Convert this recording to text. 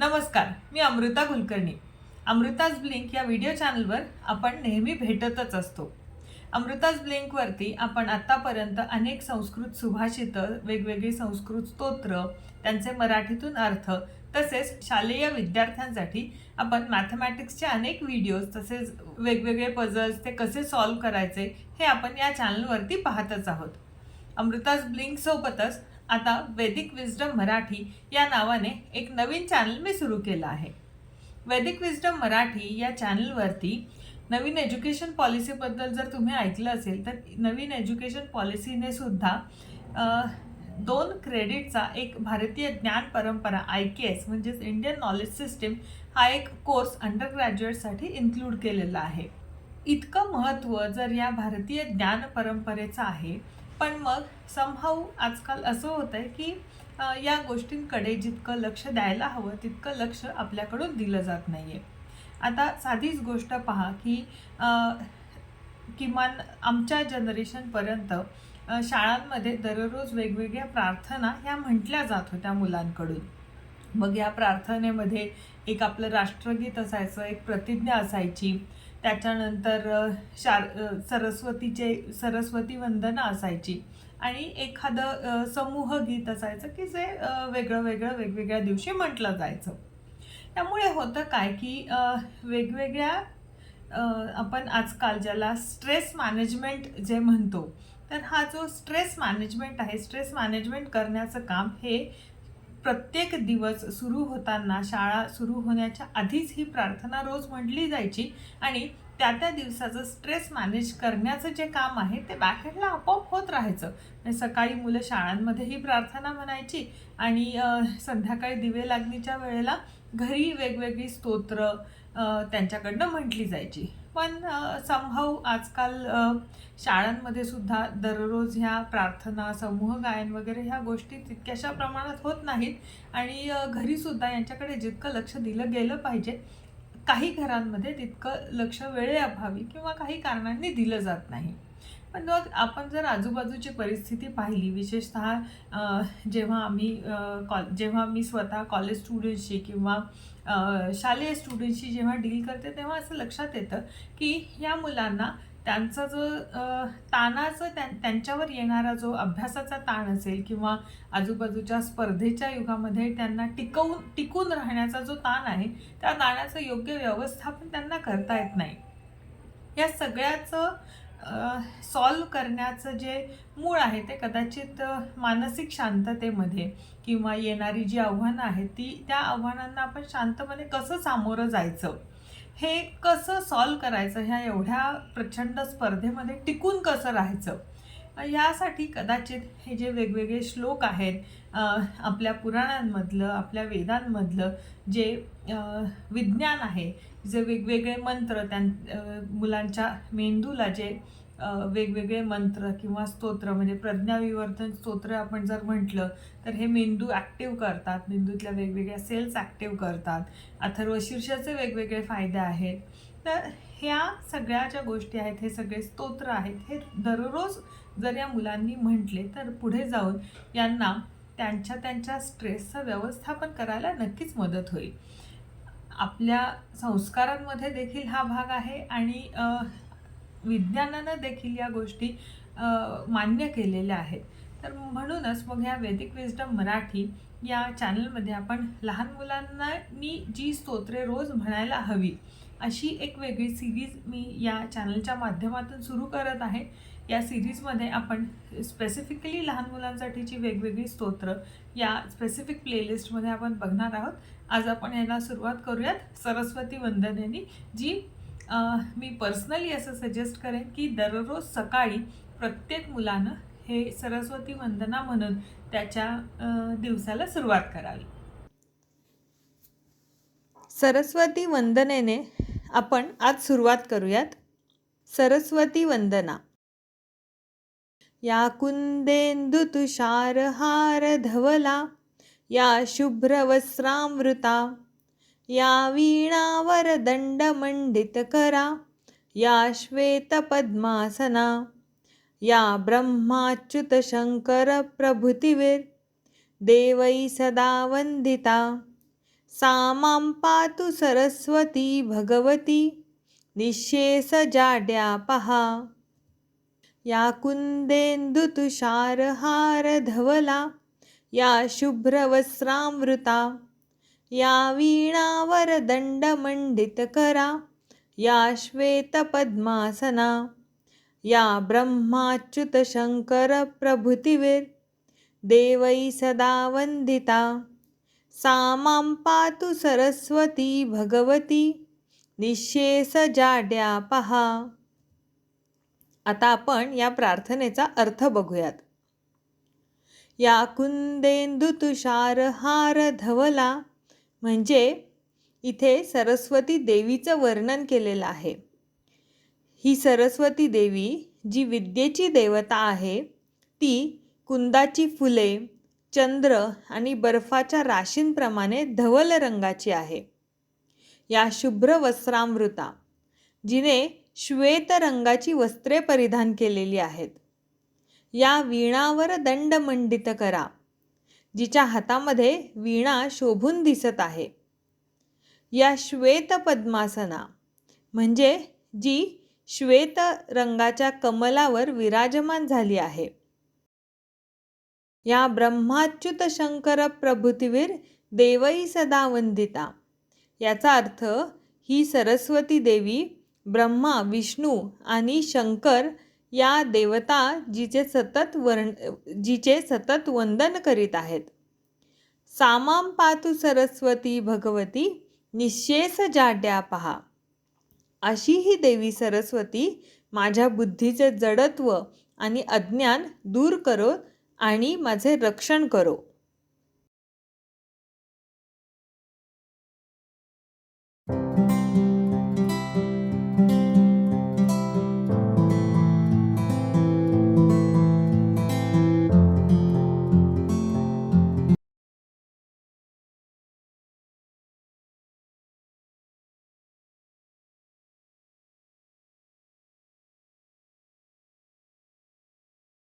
नमस्कार मी अमृता कुलकर्णी. अमृताज ब्लिंक या व्हिडिओ चॅनलवर आपण नेहमी भेटतच असतो. अमृताज ब्लिंकवरती आपण आत्तापर्यंत अनेक संस्कृत सुभाषितं वेगवेगळी संस्कृत स्तोत्र त्यांचे मराठीतून अर्थ तसेच शालेय विद्यार्थ्यांसाठी आपण मॅथमॅटिक्सचे अनेक व्हिडिओज तसेच वेगवेगळे पझल्स ते कसे सॉल्व्ह करायचे हे आपण या चॅनलवरती पाहतच आहोत. अमृताज ब्लिंकसोबतच आता वैदिक विजडम मराठी या नावाने एक नवीन चॅनल मी सुरू केलं आहे. वैदिक विजडम मराठी या चॅनलवरती नवीन एज्युकेशन पॉलिसीबद्दल जर तुम्ही ऐकलं असेल तर नवीन एज्युकेशन पॉलिसीने सुद्धा दोन क्रेडिटचा एक भारतीय ज्ञान परंपरा आय के एस म्हणजेच इंडियन नॉलेज सिस्टीम हा एक कोर्स अंडर ग्रॅज्युएटसाठी इन्क्लूड केलेला आहे. इतकं महत्त्व जर या भारतीय ज्ञान परंपरेचं आहे पण मग समहाऊ आजकाल असं होतं आहे की या गोष्टींकडे जितकं लक्ष द्यायला हवं तितकं लक्ष आपल्याकडून दिलं जात नाही आहे आता साधीच गोष्ट पहा की किमान आमच्या जनरेशनपर्यंत शाळांमध्ये दररोज वेगवेगळ्या प्रार्थना ह्या म्हटल्या जात होत्या मुलांकडून. मग या प्रार्थनेमध्ये एक आपलं राष्ट्रगीत असायचं एक प्रतिज्ञा असायची. त्याच्यानंतर शार सरस्वतीचे सरस्वती वंदना असायची. आणि एखादं समूह गीत असायचं की जे वेगळं वेगळं वेगवेगळ्या दिवशी म्हटलं जायचं. त्यामुळे होतं काय की वेगवेगळ्या आपण आजकाल ज्याला स्ट्रेस मॅनेजमेंट जे म्हणतो तर हा जो स्ट्रेस मॅनेजमेंट आहे स्ट्रेस मॅनेजमेंट करण्याचं काम हे प्रत्येक दिवस सुरू होताना शाळा सुरू होण्याच्या आधीच ही प्रार्थना रोज म्हटली जायची आणि त्या त्या दिवसाचं स्ट्रेस मॅनेज करण्याचं जे काम आहे ते बॅकहँडला आपोआप होत राहायचं. म्हणजे सकाळी मुलं शाळांमध्ये ही प्रार्थना म्हणायची आणि संध्याकाळी दिवे लागणीच्या वेळेला घरी वेगवेगळी स्तोत्र त्यांच्याकडनं म्हटली जायची. पण संभाव आजकाल शाळांमध्ये सुद्धा दररोज ह्या प्रार्थना समूह गायन वगैरे ह्या गोष्टी तितक्याशा प्रमाणात होत नाहीत. आणि घरीसुद्धा यांच्याकडे जितकं लक्ष दिलं गेलं पाहिजे काही घरांमध्ये तितकं लक्ष वेळेअभावी किंवा काही कारणांनी दिलं जात नाही. पण मग आपण जर आजूबाजूची परिस्थिती पाहिली विशेषतः जेव्हा आम्ही कॉ जेव्हा मी स्वतः कॉलेज स्टुडंटशी किंवा शालेय स्टुडंटशी जेव्हा डील करते तेव्हा असं लक्षात येतं की या मुलांना त्यांचा जो तानाचं ताणाचं त्यां त्यांच्यावर येणारा जो अभ्यासाचा ताण असेल किंवा आजूबाजूच्या स्पर्धेच्या युगामध्ये त्यांना टिकवून टिकून राहण्याचा जो ताण आहे त्या ताणाचं योग्य व्यवस्थापन त्यांना करता येत नाही. या सगळ्याचं सॉल्व करण्याचं जे मूळ आहे ते कदाचित मानसिक शांततेमध्ये किंवा येणारी जी आव्हानं आहेत ती त्या आव्हानांना आपण शांतपणे कसं सामोरं जायचं? हे कसं सॉल्व करायचं? ह्या एवढ्या प्रचंड स्पर्धेमध्ये टिकून कसं राहायचं? यासाठी कदाचित हे जे वेगवेगळे श्लोक आहेत आपल्या पुराणांमधलं आपल्या वेदांमधलं जे विज्ञान आहे जे वेगवेगळे मंत्र त्यां मुलांच्या मेंदूला जे वेगवेगळे मंत्र किंवा स्तोत्र म्हणजे प्रज्ञाविवर्धन स्तोत्र आपण जर म्हटलं तर हे मेंदू ॲक्टिव्ह करतात. मेंदूतल्या वेगवेगळ्या सेल्स ॲक्टिव्ह करतात. अथर्व शीर्षाचे वेगवेगळे फायदे आहेत. तर ह्या सगळ्या ज्या गोष्टी आहेत हे सगळे स्तोत्र आहेत हे दररोज जर या मुलांनी म्हटले तर पुढे जाऊन यांना त्यांच्या त्यांच्या स्ट्रेसचं व्यवस्थापन करायला नक्कीच मदत होईल. आपल्या संस्कारांमध्ये देखील हा भाग आहे आणि विज्ञानानं देखील या गोष्टी मान्य केलेल्या आहेत. तर म्हणूनच मग ह्या वैदिक विजडम मराठी या चॅनलमध्ये आपण लहान मुलांना मी जी स्तोत्रे रोज म्हणायला हवी अशी एक वेगळी सिरीज मी या चॅनलच्या माध्यमातून सुरू करत आहे. या सिरीजमध्ये आपण स्पेसिफिकली लहान मुलांसाठीची वेगवेगळी स्तोत्र या स्पेसिफिक प्लेलिस्टमध्ये आपण बघणार आहोत. आज आपण याला सुरुवात करूयात सरस्वती वंदनेनी जी मी पर्सनली असं सजेस्ट करेन की दररोज सकाळी प्रत्येक मुलानं हे सरस्वती वंदना म्हणून त्याच्या दिवसाला सुरुवात करावी. सरस्वती वंदनेने आपण आज सुरुवात करूयात. सरस्वती वंदना. या कुंदेंदु तुषारहार धवला या शुभ्रवस्रामृता या वीणावरदण्डमण्डितकरा या श्वेतपद्मासना या ब्रह्माच्युतशङ्करप्रभृतिविर्देवै सदा वन्दिता। सा मां पातु सरस्वती भगवती निःशेषजाड्या पहा या कुन्देन्दुतुषारहारधवला या शुभ्रवस्रामृता या वीणावरदण्डमण्डितकरा या श्वेतपद्मासना या ब्रह्माच्युतशङ्करप्रभृतिविर् देवै सदा वन्दिता सा मां पातु सरस्वती भगवती निःशेषजाड्या पहा। आता आपण या प्रार्थनेचा अर्थ बघूयात. या कुंदेंदु तुषार हार धवला म्हणजे इथे सरस्वती देवीचं वर्णन केलेलं आहे. ही सरस्वती देवी जी विद्येची देवता आहे ती कुंदाची फुले चंद्र आणि बर्फाच्या राशींप्रमाणे धवल रंगाची आहे. या शुभ्र वस्त्रामृता जिने श्वेत रंगाची वस्त्रे परिधान केलेली आहेत. या वीणावर दंडमंडित करा. जिच्या हातामध्ये वीणा शोभून दिसत आहे. या श्वेत पद्मासना म्हणजे जी श्वेत रंगाच्या कमलावर विराजमान झाली आहे. या ब्रह्माच्युत शंकर प्रभृतीवीर देवई सदा वंदिता. याचा अर्थ ही सरस्वती देवी ब्रह्मा विष्णू आणि शंकर या देवता जिचे सतत वर्ण जिचे सतत वंदन करीत आहेत. सामाम पातू सरस्वती भगवती निशेष जाड्या पहा. अशी ही देवी सरस्वती माझ्या बुद्धीचे जडत्व आणि अज्ञान दूर करो आणि माझे रक्षण करो.